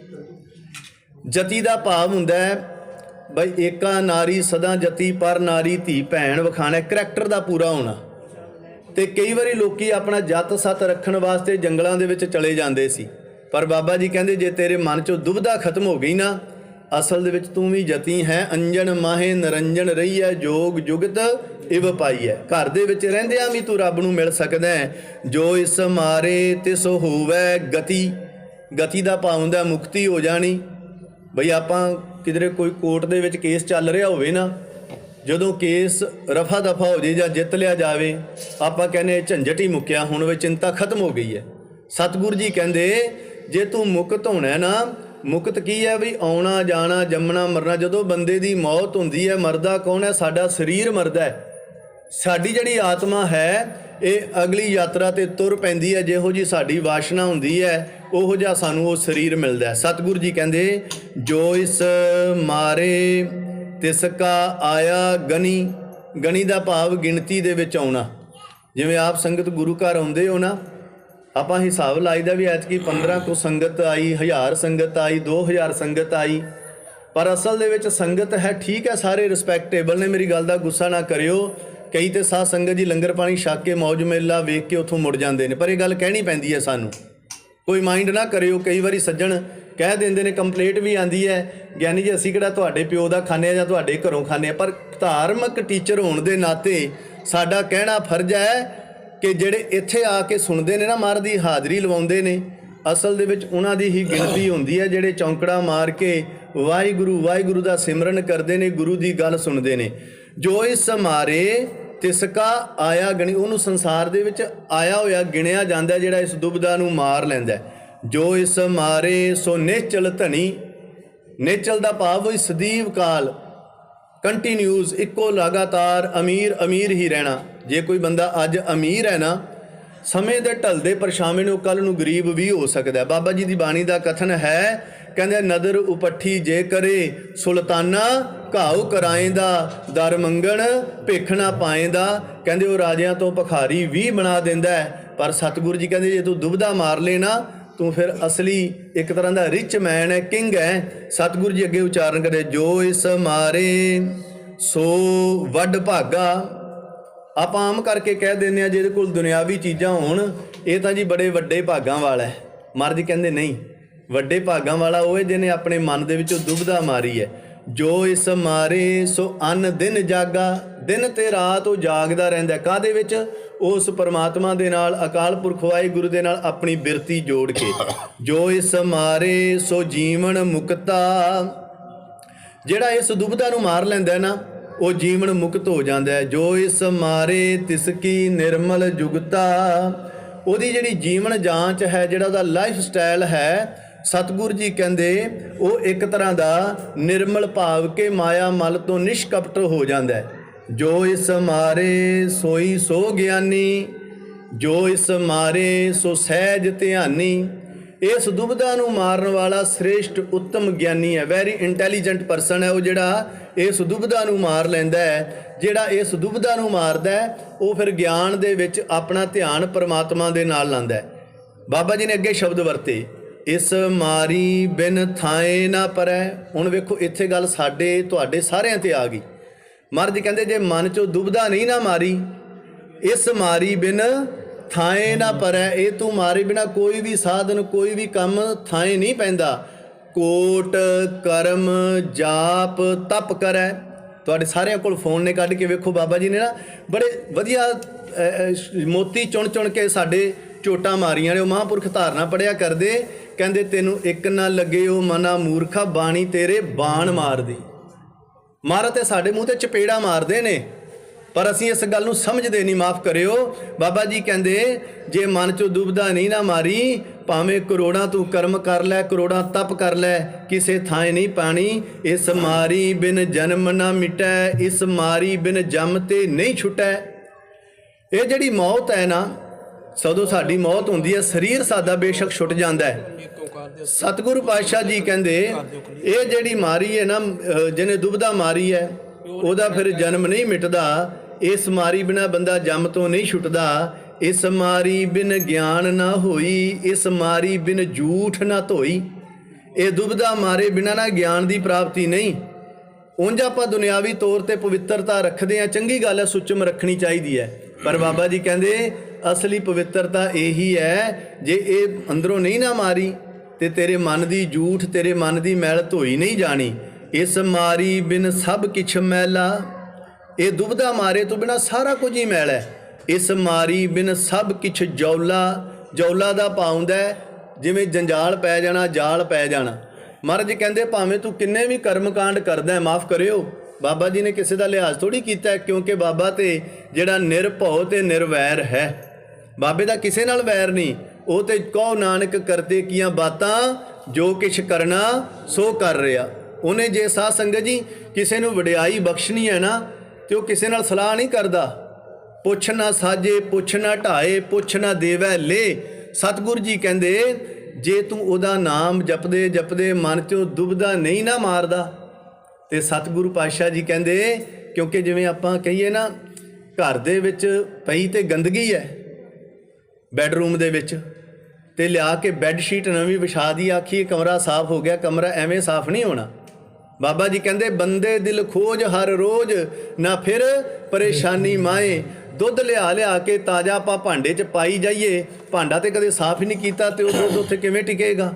Speaker 1: ਜਤੀ ਦਾ ਭਾਵ ਹੁੰਦਾ ਹੈ, ਬਈ ਏਕਾ ਨਾਰੀ ਸਦਾ ਜਤੀ, ਪਰ ਨਾਰੀ ਧੀ ਭੈਣ ਵਖਾਣਾ, ਕਰੈਕਟਰ ਦਾ ਪੂਰਾ ਹੋਣਾ। ਤੇ ਕਈ ਵਾਰੀ ਲੋਕੀ ਆਪਣਾ ਜੱਤ ਸੱਤ ਰੱਖਣ ਵਾਸਤੇ ਜੰਗਲਾਂ ਦੇ ਵਿੱਚ ਚਲੇ ਜਾਂਦੇ ਸੀ। ਪਰ ਬਾਬਾ ਜੀ ਕਹਿੰਦੇ, ਜੇ ਤੇਰੇ ਮਨ ਚੋਂ ਦੁਬਧਾ ਖਤਮ ਹੋ ਗਈ ਨਾ, ਅਸਲ ਦੇ ਵਿੱਚ ਤੂੰ ਵੀ ਜਤੀ ਹੈ ਅੰਜਨ ਮਾਹੇ ਨਰੰਜਨ ਰਹੀ ਹੈ ਜੋਗ ਜੁਗਤ ਇਵ ਪਾਈ ਹੈ ਘਰ ਦੇ ਵਿੱਚ ਰਹਿੰਦਿਆਂ ਵੀ ਤੂੰ ਰੱਬ ਨੂੰ ਮਿਲ ਸਕਦਾ ਹੈ। ਜੋ ਇਸ ਮਾਰੇ ਤਿਸ ਹੋਵੇ ਗਤੀ ਗਤੀ ਦਾ ਭਾਵ ਹੁੰਦਾ ਮੁਕਤੀ ਹੋ ਜਾਣੀ। ਬਈ ਆਪਾਂ ਕਿਧਰੇ ਕੋਈ ਕੋਰਟ ਦੇ ਵਿੱਚ ਕੇਸ ਚੱਲ ਰਿਹਾ ਹੋਵੇ ਨਾ, ਜਦੋਂ ਕੇਸ ਰਫਾ ਦਫਾ ਹੋ ਜੇ ਜਾਂ ਜਿੱਤ ਲਿਆ ਜਾਵੇ, ਆਪਾਂ ਕਹਿੰਦੇ ਝੰਜਟ ਹੀ ਮੁੱਕਿਆ, ਹੁਣ ਵੀ ਚਿੰਤਾ ਖਤਮ ਹੋ ਗਈ ਹੈ। ਸਤਿਗੁਰੂ ਜੀ ਕਹਿੰਦੇ, ਜੇ ਤੂੰ ਮੁਕਤ ਹੋਣਾ ਨਾ, ਮੁਕਤ ਕੀ ਹੈ ਵੀ ਆਉਣਾ, ਜਾਣਾ, ਜੰਮਣਾ, ਮਰਨਾ, ਜਦੋਂ ਬੰਦੇ ਦੀ ਮੌਤ ਹੁੰਦੀ ਹੈ, ਮਰਦਾ ਕੌਣ ਹੈ? ਸਾਡਾ ਸਰੀਰ ਮਰਦਾ ਹੈ। ਸਾਡੀ ਜਿਹੜੀ ਆਤਮਾ ਹੈ ਇਹ ਅਗਲੀ ਯਾਤਰਾ ਤੇ ਤੁਰ ਪੈਂਦੀ ਹੈ, ਜਿਹੋ ਜੀ ਸਾਡੀ ਵਾਸ਼ਨਾ ਹੁੰਦੀ ਹੈ, ਉਹੋ ਜਿਹਾ ਸਾਨੂੰ ਉਹ ਸਰੀਰ ਮਿਲਦਾ ਹੈ। ਸਤਿਗੁਰੂ ਜੀ ਕਹਿੰਦੇ, ਜੋ ਇਸ ਮਾਰੇ, ਤਿਸ ਕਾ ਆਇਆ ਗਣੀ ਗਣੀ ਦਾ ਭਾਵ ਗਿਣਤੀ ਦੇ ਵਿੱਚ ਆਉਣਾ। ਜਿਵੇਂ ਆਪ ਸੰਗਤ ਗੁਰੂ ਘਰ ਆਉਂਦੇ ਹੋ ਨਾ, ਆਪਾਂ ਹਿਸਾਬ ਲਾਈਦਾ ਵੀ ਐਤਕੀ 15 ਕੋ ਸੰਗਤ ਆਈ 1000 ਸੰਗਤ ਆਈ 2000 ਸੰਗਤ ਆਈ। ਪਰ ਅਸਲ ਦੇ ਵਿੱਚ ਸੰਗਤ ਹੈ, ਠੀਕ ਹੈ, ਸਾਰੇ ਰਿਸਪੈਕਟੇਬਲ ਨੇ। ਮੇਰੀ ਗੱਲ ਦਾ ਗੁੱਸਾ ਨਾ ਕਰਿਓ। ਕਈ ਤੇ ਸਾਧ ਸੰਗਤ ਜੀ ਲੰਗਰ ਪਾਣੀ ਛਕ ਕੇ ਮौज ਮੇਲਾ ਵੇਖ ਕੇ ਉੱਥੋਂ ਮੁੜ ਜਾਂਦੇ ਨੇ, ਪਰ ਇਹ ਗੱਲ ਕਹਿਣੀ ਪੈਂਦੀ ਹੈ ਸਾਨੂੰ। ਕੋਈ ਮਾਈਂਡ ਨਾ ਕਰਿਓ, ਕਈ ਵਾਰੀ ਸੱਜਣ ਕਹਿ ਦਿੰਦੇ ਨੇ ਕੰਪਲੇਂਟ ਵੀ ਆਂਦੀ ਹੈ, ਗਿਆਨੀ ਜੀ ਅਸੀਂ ਕਿਹੜਾ ਤੁਹਾਡੇ ਪਿਓ ਦਾ ਖਾਣੇ ਆ ਜਾਂ ਤੁਹਾਡੇ ਘਰੋਂ ਖਾਣੇ ਆ ਪਰ ਧਾਰਮਿਕ ਟੀਚਰ ਹੋਣ ਦੇ ਨਾਤੇ ਸਾਡਾ ਕਹਿਣਾ ਫਰਜ਼ ਹੈ ਕਿ ਜਿਹੜੇ ਇੱਥੇ ਆ ਕੇ ਸੁਣਦੇ ਨੇ ਨਾ ਮਾਰ ਦੀ ਹਾਜ਼ਰੀ ਲਵਾਉਂਦੇ ਨੇ, ਅਸਲ ਦੇ ਵਿੱਚ ਉਹਨਾਂ ਦੀ ਹੀ ਗਿਣਤੀ ਹੁੰਦੀ ਹੈ, ਜਿਹੜੇ ਚੌਂਕੜਾ ਮਾਰ ਕੇ ਵਾਹਿਗੁਰੂ ਵਾਹਿਗੁਰੂ ਦਾ ਸਿਮਰਨ ਕਰਦੇ ਨੇ, ਗੁਰੂ ਦੀ ਗੱਲ ਸੁਣਦੇ ਨੇ। ਜੋ ਇਸ ਮਾਰੇ ਤਿਸਕਾ ਆਇਆ ਗਣੀ, ਉਹਨੂੰ ਸੰਸਾਰ ਦੇ ਵਿੱਚ ਆਇਆ ਹੋਇਆ ਗਿਣਿਆ ਜਾਂਦਾ ਜਿਹੜਾ ਇਸ ਦੁਬਦਾ ਨੂੰ ਮਾਰ ਲੈਂਦਾ ਜੋ ਇਸ ਮਾਰੇ ਸੋ ਨਿਚਲ ਧਨੀ ਨਿਚਲ ਦਾ ਭਾਵ ਹੋਈ ਸਦੀਵ ਕਾਲ। ਕੰਟੀਨਿਊਸ ਇੱਕੋ ਲਗਾਤਾਰ ਅਮੀਰ ਅਮੀਰ ਹੀ ਰਹਿਣਾ। ਜੇ ਕੋਈ ਬੰਦਾ ਅੱਜ ਅਮੀਰ ਹੈ ਨਾ, ਸਮੇਂ ਦੇ ਢਲਦੇ ਪਰਛਾਵੇਂ ਨੂੰ ਕੱਲ ਨੂੰ ਗਰੀਬ ਵੀ ਹੋ ਸਕਦਾ ਹੈ। ਬਾਬਾ ਜੀ ਦੀ ਬਾਣੀ ਦਾ ਕਥਨ ਹੈ, ਕਹਿੰਦੇ, ਨਦਰ ਉਪੱਠੀ ਜੇ ਕਰੇ ਸੁਲਤਾਨਾ ਘਾਉ ਕਰਾਏਂਦਾ, ਦਰ ਮੰਗਣ, ਭਿੱਖ ਨਾ ਪਾਏਂਦਾ। ਕਹਿੰਦੇ ਉਹ ਰਾਜਿਆਂ ਤੋਂ ਭਖਾਰੀ ਵੀ ਬਣਾ ਦਿੰਦਾ ਪਰ ਸਤਿਗੁਰੂ ਜੀ ਕਹਿੰਦੇ ਜੇ ਤੂੰ ਦੁਬਦਾ ਮਾਰ ਲੈਣਾ, ਤੂੰ ਫਿਰ ਅਸਲੀ ਇੱਕ ਤਰ੍ਹਾਂ ਦਾ ਰਿਚ ਮੈਨ ਹੈ ਕਿੰਗ ਹੈ। ਸਤਿਗੁਰੂ ਜੀ ਅੱਗੇ ਉਚਾਰਨ ਕਰੇ ਜੋ ਇਸ ਮਾਰੇ, ਸੋ ਵੱਡ ਭਾਗਾ। ਆਪਾਂ ਆਮ ਕਰਕੇ ਕਹਿ ਦਿੰਦੇ ਆ ਜਿਹਦੇ ਕੋਲ ਦੁਨਿਆਵੀ ਚੀਜ਼ਾਂ ਹੋਣ, ਇਹ ਤਾਂ ਜੀ ਬੜੇ ਵੱਡੇ ਭਾਗਾਂ ਵਾਲਾ ਹੈ। ਮਹਾਰਾਜ ਕਹਿੰਦੇ ਨਹੀਂ, ਵੱਡੇ ਭਾਗਾਂ ਵਾਲਾ ਉਹ ਹੈ ਜਿਹਨੇ ਆਪਣੇ ਮਨ ਦੇ ਵਿੱਚੋਂ ਦੁਬਧਾ ਮਾਰੀ ਹੈ। ਜੋ ਇਸ ਮਾਰੇ, ਸੋ ਅਨ ਦਿਨ ਜਾਗਾ, ਦਿਨ ਤੇ ਰਾਤ ਉਹ ਜਾਗਦਾ ਰਹਿੰਦਾ ਕਾਦੇ ਵਿੱਚ? ਉਸ ਪਰਮਾਤਮਾ ਦੇ ਨਾਲ, ਅਕਾਲ ਪੁਰਖ ਵਾਹਿਗੁਰੂ ਦੇ ਨਾਲ ਆਪਣੀ ਬਿਰਤੀ ਜੋੜ ਕੇ। ਜੋ ਇਸ ਮਾਰੇ, ਸੋ ਜੀਵਨ ਮੁਕਤਾ। ਜਿਹੜਾ ਇਸ ਦੁਬਦਾ ਨੂੰ ਮਾਰ ਲੈਂਦਾ ਨਾ, ਉਹ ਜੀਵਨ ਮੁਕਤ ਹੋ ਜਾਂਦਾ ਹੈ। ਜੋ ਇਸ ਮਾਰੇ, ਤਿਸ ਕੀ ਨਿਰਮਲ ਜੁਗਤਾ। ਉਹਦੀ ਜਿਹੜੀ ਜੀਵਨ ਜਾਂਚ ਹੈ, ਜਿਹੜਾ ਉਹਦਾ ਲਾਈਫ ਸਟਾਈਲ ਹੈ ਸਤਿਗੁਰੂ ਜੀ ਕਹਿੰਦੇ, ਉਹ ਇੱਕ ਤਰ੍ਹਾਂ ਦਾ ਨਿਰਮਲ ਭਾਵ ਕੇ ਮਾਇਆ ਮਲ ਤੋਂ ਨਿਸ਼ਕਪਟ ਹੋ ਜਾਂਦਾ ਹੈ। ਜੋ ਇਸ ਮਾਰੇ ਸੋਈ ਸੋ ਗਿਆਨੀ, ਜੋ ਇਸ ਮਾਰੇ ਸੋ ਸਹਿਜ ਧਿਆਨੀ ਇਸ ਦੁਬਦਾ ਨੂੰ ਮਾਰਨ ਵਾਲਾ ਸ੍ਰੇਸ਼ਟ ਉੱਤਮ ਗਿਆਨੀ ਹੈ। ਵੈਰੀ ਇੰਟੈਲੀਜੈਂਟ ਪਰਸਨ ਹੈ ਉਹ ਜਿਹੜਾ ਇਸ ਦੁਬਿਧਾ ਨੂੰ ਮਾਰ ਲੈਂਦਾ ਹੈ। ਜਿਹੜਾ ਇਸ ਦੁਬਦਾ ਨੂੰ ਮਾਰਦਾ ਹੈ, ਉਹ ਫਿਰ ਗਿਆਨ ਦੇ ਵਿੱਚ ਆਪਣਾ ਧਿਆਨ ਪਰਮਾਤਮਾ ਦੇ ਨਾਲ ਲਾਉਂਦਾ ਹੈ। ਬਾਬਾ ਜੀ ਨੇ ਅੱਗੇ ਸ਼ਬਦ ਵਰਤੇ। ਇਸ ਮਾਰੀ ਬਿਨ ਥਾਏ ਨਾ ਪਰੈ। ਹੁਣ ਵੇਖੋ, ਇੱਥੇ ਗੱਲ ਸਾਡੇ, ਤੁਹਾਡੇ ਸਾਰਿਆਂ ਤੇ ਆ ਗਈ। ਮਹਾਰਾਜ ਕਹਿੰਦੇ, ਜੇ ਮਨ ਚੋਂ ਦੁਬਦਾ ਨਹੀਂ ਨਾ ਮਾਰੀ, ਇਸ ਮਾਰੀ ਬਿਨ ਥਾਏ ਨਾ ਪਰੈ। ਇਹ ਤੂੰ ਮਾਰੇ ਬਿਨਾ ਕੋਈ ਵੀ ਸਾਧਨ, ਕੋਈ ਵੀ ਕੰਮ ਥਾਏ ਨਹੀਂ ਪੈਂਦਾ। ਕੋਟ ਕਰਮ ਜਾਪ ਤਪ ਕਰੈ। ਤੁਹਾਡੇ ਸਾਰਿਆਂ ਕੋਲ ਫੋਨ ਨੇ ਕੱਢ ਕੇ ਵੇਖੋ ਬਾਬਾ ਜੀ ਨੇ ਨਾ। ਬੜੇ ਵਧੀਆ ਮੋਤੀ ਚੁਣ ਚੁਣ ਕੇ ਸਾਡੇ ਝੋਟਾਂ ਮਾਰੀਆਂ ਨੇ। ਉਹ ਮਹਾਂਪੁਰਖ ਧਾਰਨਾ ਪੜਿਆ ਕਰਦੇ। ਕਹਿੰਦੇ ਤੈਨੂੰ ਇੱਕ ਨਾ ਲੱਗੇ ਉਹ ਮਨਾ ਮੂਰਖਾ ਬਾਣੀ ਤੇਰੇ ਬਾਣ ਮਾਰਦੀ। ਮਾਰਾ ਤੇ ਸਾਡੇ ਮੂੰਹ ਤੇ ਚਪੇੜਾ ਮਾਰਦੇ ਨੇ, ਪਰ ਅਸੀਂ ਇਸ ਗੱਲ ਨੂੰ ਸਮਝਦੇ ਨਹੀਂ, ਮਾਫ ਕਰਿਓ। ਬਾਬਾ ਜੀ ਕਹਿੰਦੇ, ਜੇ ਮਨ ਚੋਂ ਦੁਬਦਾ ਨਹੀਂ ਨਾ ਮਾਰੀ, ਭਾਵੇਂ ਕਰੋੜਾਂ ਤੂੰ ਕਰਮ ਕਰ ਲੈ, ਕਰੋੜਾਂ ਤਪ ਕਰ ਲੈ, ਕਿਸੇ ਥਾਂ ਨਹੀਂ ਪਾਣੀ। ਇਸ ਮਾਰੀ ਬਿਨ ਜਨਮ ਨਾ ਮਿਟੈ, ਇਸ ਮਾਰੀ ਬਿਨ ਜਮ ਤੇ ਨਹੀਂ ਛੁਟੈ। ਇਹ ਜਿਹੜੀ ਮੌਤ ਹੈ ਨਾ ਸਦੋਂ ਸਾਡੀ ਮੌਤ ਹੁੰਦੀ ਹੈ, ਸਰੀਰ ਸਾਦਾ ਬੇਸ਼ੱਕ ਛੁੱਟ ਜਾਂਦਾ ਹੈ। ਸਤਿਗੁਰੂ ਪਾਤਸ਼ਾਹ ਜੀ ਕਹਿੰਦੇ, ਇਹ ਜਿਹੜੀ ਮਾਰੀ ਹੈ ਨਾ ਜਿਹਨੇ ਦੁਬਦਾ ਮਾਰੀ ਹੈ, ਉਹਦਾ ਫਿਰ ਜਨਮ ਨਹੀਂ ਮਿਟਦਾ। ਇਸ ਮਾਰੀ ਬਿਨਾ ਬੰਦਾ ਜੰਮ ਤੋਂ ਨਹੀਂ ਛੁੱਟਦਾ। ਇਸ ਮਾਰੀ ਬਿਨ ਗਿਆਨ ਨਾ ਹੋਈ, ਇਸ ਮਾਰੀ ਬਿਨ ਝੂਠ ਨਾ ਧੋਈ। ਇਹ ਦੁਬਦਾ ਮਾਰੇ ਬਿਨਾ ਨਾ ਗਿਆਨ ਦੀ ਪ੍ਰਾਪਤੀ ਨਹੀਂ। ਉਂਝ ਆਪਾਂ ਦੁਨਿਆਵੀ ਤੌਰ ਤੇ ਪਵਿੱਤਰਤਾ ਰੱਖਦੇ ਆ ਚੰਗੀ ਗੱਲ ਹੈ, ਸੁੱਚਮ ਰੱਖਣੀ ਚਾਹੀਦੀ ਹੈ। ਪਰ ਬਾਬਾ ਜੀ ਕਹਿੰਦੇ ਅਸਲੀ ਪਵਿੱਤਰਤਾ ਇਹੀ ਹੈ ਜੇ ਇਹ ਅੰਦਰੋਂ ਨਹੀਂ ਨਾ ਮਾਰੀ ਤੇ ਤੇਰੇ ਮਨ ਦੀ ਝੂਠ ਤੇਰੇ ਮਨ ਦੀ ਮੈਲ ਧੋਈ ਨਹੀਂ ਜਾਣੀ। ਇਸ ਮਾਰੀ ਬਿਨ ਸਭ ਕਿਛ ਮੈਲਾ। ਇਹ ਦੁਬਦਾ ਮਾਰੇ ਤੋਂ ਬਿਨਾ ਸਾਰਾ ਕੁਝ ਹੀ ਮੈਲ ਹੈ। ਇਸ ਮਾਰੀ ਬਿਨ ਸਭ ਕਿਛ ਜੌਲਾ। ਜੌਲਾ ਦਾ ਪਾਉਂਦਾ ਹੈ, ਜਿਵੇਂ ਜੰਜਾਲ ਪੈ ਜਾਣਾ ਜਾਲ ਪੈ ਜਾਣਾ। ਮਹਾਰਾਜ ਕਹਿੰਦੇ ਭਾਵੇਂ ਤੂੰ ਕਿੰਨੇ ਵੀ ਕਰਮ ਕਾਂਡ ਕਰਦਾ ਮਾਫ ਕਰਿਓ। ਬਾਬਾ ਜੀ ਨੇ ਕਿਸੇ ਦਾ ਲਿਹਾਜ਼ ਥੋੜੀ ਕੀਤਾ ਕਿਉਂਕਿ ਬਾਬਾ ਤੇ ਜਿਹੜਾ ਨਿਰਭਉ ਤੇ ਨਿਰਵੈਰ ਹੈ। ਬਾਬੇ ਦਾ ਕਿਸੇ ਨਾਲ ਵੈਰ ਨਹੀਂ। ਉਹ ਤੇ ਕਹੋ ਨਾਨਕ ਕਰਦੇ ਕੀਆਂ ਬਾਤਾਂ, ਜੋ ਕਿਛ ਕਰਨਾ, ਸੋ ਕਰ ਰਿਹਾ ਉਹਨੇ ਜੇ ਸਾਧ ਸੰਗਤ ਜੀ ਕਿਸੇ ਨੂੰ ਵਡਿਆਈ ਬਖਸ਼ਣੀ ਹੈ ਨਾ, ਤੇ ਉਹ ਕਿਸੇ ਨਾਲ ਸਲਾਹ ਨਹੀਂ ਕਰਦਾ। ਪੁੱਛ ਨਾ ਸਾਜੇ, ਪੁੱਛ ਨਾ ਢਾਏ, ਪੁੱਛ ਨਾ ਦੇਵੈ ਲੈ। ਸਤਿਗੁਰੂ ਜੀ ਕਹਿੰਦੇ, ਜੇ ਤੂੰ ਉਹਦਾ ਨਾਮ ਜਪਦੇ ਜਪਦੇ ਮਨ ਚੋਂ ਦੁਬਦਾ ਨਹੀਂ ਨਾ ਮਾਰਦਾ। ਤੇ ਸਤਿਗੁਰੂ ਪਾਤਸ਼ਾਹ ਜੀ ਕਹਿੰਦੇ, ਕਿਉਂਕਿ ਜਿਵੇਂ ਆਪਾਂ ਕਹੀਏ ਨਾ, ਘਰ ਦੇ ਵਿੱਚ ਪਈ ਤੇ ਗੰਦਗੀ ਹੈ, ਬੈੱਡਰੂਮ ਦੇ ਵਿੱਚ, ਤੇ ਲਿਆ ਕੇ ਬੈੱਡ ਸ਼ੀਟ ਨਵੀਂ ਵਿਛਾ ਦੀ ਆਖੀ ਕਮਰਾ ਸਾਫ਼ ਹੋ ਗਿਆ, ਕਮਰਾ ਐਵੇਂ ਸਾਫ਼ ਨਹੀਂ ਹੋਣਾ। ਬਾਬਾ ਜੀ ਕਹਿੰਦੇ, ਬੰਦੇ ਦਿਲ ਖੋਜ ਹਰ ਰੋਜ਼, ਨਾ ਫਿਰ ਪਰੇਸ਼ਾਨੀ ਮਾਏ। ਦੁੱਧ ਲਿਆ ਲਿਆ ਕੇ ਤਾਜ਼ਾ ਆਪਾਂ ਭਾਂਡੇ 'ਚ ਪਾਈ ਜਾਈਏ, ਭਾਂਡਾ ਤੇ ਕਦੇ ਸਾਫ਼ ਹੀ ਨਹੀਂ ਕੀਤਾ ਤੇ ਉਹ ਦੁੱਧ ਉੱਥੇ ਕਿਵੇਂ ਟਿਕੇਗਾ?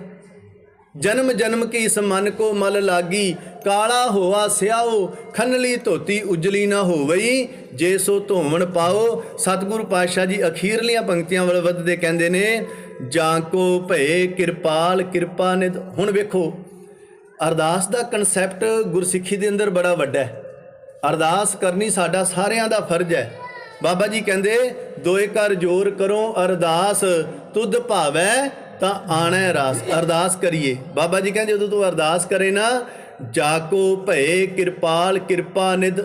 Speaker 1: ਜਨਮ ਜਨਮ ਕੀ ਇਸ ਮਨ ਕੋ ਮਲ ਲਾਗੀ? ਕਾਲਾ ਹੋਆ ਸਿਆਓ, ਖੰਨਲੀ ਧੋਤੀ ਉਜਲੀ ਨਾ ਹੋਵਈ। ਜੇ ਸੋ ਧੋਵਣ ਪਾਓ, ਸਤਿਗੁਰੂ ਪਾਤਸ਼ਾਹ ਜੀ ਅਖੀਰਲੀਆਂ ਪੰਕਤੀਆਂ ਵੱਲ ਵੱਧਦੇ ਕਹਿੰਦੇ ਨੇ, ਜਾਂ ਕੋ ਭਏ ਕਿਰਪਾਲ, ਕਿਰਪਾ ਨੇ ਹੁਣ ਵੇਖੋ, ਅਰਦਾਸ ਦਾ ਕਨਸੈਪਟ ਗੁਰਸਿੱਖੀ ਦੇ ਅੰਦਰ ਬੜਾ ਵੱਡਾ ਹੈ। ਅਰਦਾਸ ਕਰਨੀ ਸਾਡਾ ਸਾਰਿਆਂ ਦਾ ਫਰਜ਼ ਹੈ। ਬਾਬਾ ਜੀ ਕਹਿੰਦੇ, ਦੋਏ ਕਰ ਜੋਰ ਕਰੋ ਅਰਦਾਸ, ਤੁਧ ਭਾਵੈ ਤਾਂ ਆਣੈ ਰਾਸ। ਅਰਦਾਸ ਕਰੀਏ। ਬਾਬਾ ਜੀ ਕਹਿੰਦੇ ਜਦੋਂ ਤੂੰ ਅਰਦਾਸ ਕਰੇ ਨਾ, ਜਾਕੋ ਭਏ ਕਿਰਪਾਲ, ਕਿਰਪਾ ਨਿਧ।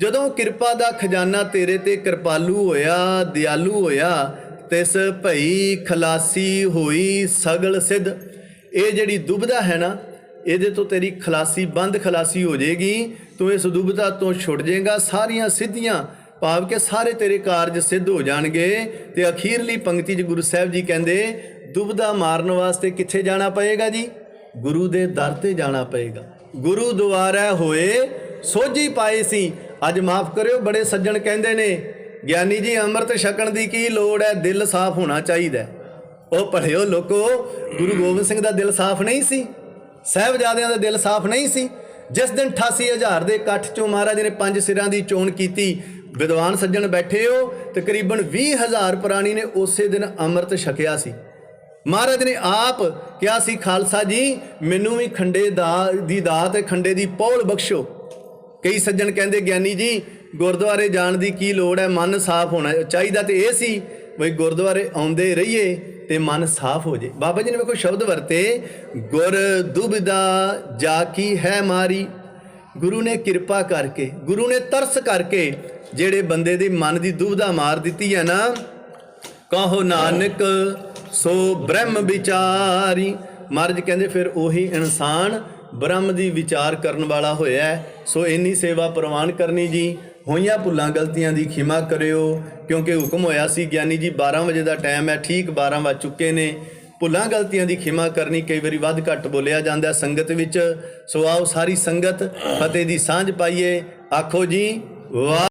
Speaker 1: ਜਦੋਂ ਕਿਰਪਾ ਦਾ ਖਜ਼ਾਨਾ ਤੇਰੇ ਤੇ ਕਿਰਪਾਲੂ ਹੋਇਆ, ਦਿਆਲੂ ਹੋਇਆ, ਤਿਸ ਭਈ ਖਲਾਸੀ ਹੋਈ ਸਗਲ ਸਿੱਧ। ਇਹ ਜਿਹੜੀ ਦੁਬਦਾ ਹੈ ਨਾ, ਇਹਦੇ ਤੋਂ ਤੇਰੀ ਖਲਾਸੀ, ਬੰਦ ਖਲਾਸੀ ਹੋ ਜਾਏਗੀ। ਤੂੰ ਇਸ ਦੁਬਿਧਾ ਤੋਂ ਛੁੱਟ ਜਾਏਗਾ। ਸਾਰੀਆਂ ਸਿੱਧੀਆਂ, ਭਾਵ ਕਿ ਸਾਰੇ ਤੇਰੇ ਕਾਰਜ ਸਿੱਧ ਹੋ ਜਾਣਗੇ। ਤੇ ਅਖੀਰਲੀ ਪੰਕਤੀ 'ਚ ਗੁਰੂ ਸਾਹਿਬ ਜੀ ਕਹਿੰਦੇ ਦੁਬਦਾ ਮਾਰਨ ਵਾਸਤੇ ਕਿੱਥੇ ਜਾਣਾ ਪਏਗਾ ਜੀ? ਗੁਰੂ ਦੇ ਦਰ ਤੇ ਜਾਣਾ ਪਏਗਾ। ਗੁਰੂ ਦੁਆਰਾ ਹੋਏ ਸੋਝੀ ਪਾਏ ਸੀ। ਅੱਜ ਮਾਫ ਕਰਿਓ, ਬੜੇ ਸੱਜਣ ਕਹਿੰਦੇ ਨੇ, ਗਿਆਨੀ ਜੀ, ਅੰਮ੍ਰਿਤ ਛਕਣ ਦੀ ਕੀ ਲੋੜ ਹੈ? ਦਿਲ ਸਾਫ਼ ਹੋਣਾ ਚਾਹੀਦਾ ਉਹ ਭਲਿਓ ਲੋਕੋ, ਗੁਰੂ ਗੋਬਿੰਦ ਸਿੰਘ ਦਾ ਦਿਲ ਸਾਫ਼ ਨਹੀਂ ਸੀ। ਸਾਹਿਬਜ਼ਾਦਿਆਂ ਦਾ ਦਿਲ ਸਾਫ਼ ਨਹੀਂ ਸੀ। ਜਿਸ ਦਿਨ 88000 ਦੇ ਇਕੱਠ ਚੋਂ ਮਹਾਰਾਜ ਨੇ ਪੰਜ ਸਿਰਾਂ ਦੀ ਚੋਣ ਕੀਤੀ, ਵਿਦਵਾਨ ਸੱਜਣ ਬੈਠੇ ਹੋ, ਤਕਰੀਬਨ 20000 ਪ੍ਰਾਣੀ ਨੇ ਉਸੇ ਦਿਨ ਅੰਮ੍ਰਿਤ ਛਕਿਆ ਸੀ। ਮਹਾਰਾਜ ਨੇ ਆਪ ਕਿਹਾ ਸੀ, ਖਾਲਸਾ ਜੀ, ਮੈਨੂੰ ਵੀ ਖੰਡੇ ਦਾ, ਦੀ ਦਾਤ ਤੇ ਖੰਡੇ ਦੀ ਪੌਲ ਬਖਸ਼ੋ। ਕਈ ਸੱਜਣ ਕਹਿੰਦੇ, ਗਿਆਨੀ ਜੀ, ਗੁਰਦੁਆਰੇ ਜਾਣ ਦੀ ਕੀ ਲੋੜ ਹੈ? ਮਨ ਸਾਫ਼ ਹੋਣਾ ਚਾਹੀਦਾ ਤੇ ਇਹ ਸੀ ਵੀ ਗੁਰਦੁਆਰੇ ਆਉਂਦੇ ਰਹੀਏ ਤੇ ਮਨ ਸਾਫ਼ ਹੋ ਜੇ। ਬਾਬਾ ਜੀ ਨੇ ਵੇਖੋ ਸ਼ਬਦ ਵਰਤੇ, ਗੁਰ ਦੁਬਿਦਾ ਜਾ ਕੀ ਹੈ ਮਾਰੀ। ਗੁਰੂ ਨੇ ਕਿਰਪਾ ਕਰਕੇ, ਗੁਰੂ ਨੇ ਤਰਸ ਕਰਕੇ ਜਿਹੜੇ ਬੰਦੇ ਦੇ ਮਨ ਦੀ ਦੁਬਿਧਾ ਮਾਰ ਦਿੱਤੀ ਹੈ ਨਾ, ਕਹੋ ਨਾਨਕ ਸੋ ਬ੍ਰਹਮ ਵਿਚਾਰੀ। ਮਹਾਰਾਜ ਕਹਿੰਦੇ ਫਿਰ ਉਹੀ ਇਨਸਾਨ ਬ੍ਰਹਮ ਦੀ ਵਿਚਾਰ ਕਰਨ ਵਾਲਾ ਹੋਇਆ ਸੋ ਇੰਨੀ ਸੇਵਾ ਪ੍ਰਵਾਨ ਕਰਨੀ ਜੀ, ਹੋਈਆਂ ਭੁੱਲਾਂ ਗਲਤੀਆਂ ਦੀ ਖਿਮਾ ਕਰਿਓ, ਕਿਉਂਕਿ ਹੁਕਮ ਹੋਇਆ ਸੀ ਗਿਆਨੀ ਜੀ 12 ਵਜੇ ਦਾ ਟਾਈਮ ਹੈ, ਠੀਕ 12 ਵੱਜ ਚੁੱਕੇ ਨੇ। ਭੁੱਲਾਂ ਗਲਤੀਆਂ ਦੀ ਖਿਮਾ ਕਰਨੀ ਕਈ ਵਾਰੀ ਵੱਧ ਘੱਟ ਬੋਲਿਆ ਜਾਂਦਾ ਸੰਗਤ ਵਿੱਚ। ਸੋ ਆਓ ਸਾਰੀ ਸੰਗਤ ਫਤਿਹ ਦੀ ਸਾਂਝ ਪਾਈਏ। ਆਖੋ ਜੀ, ਵਾਹ।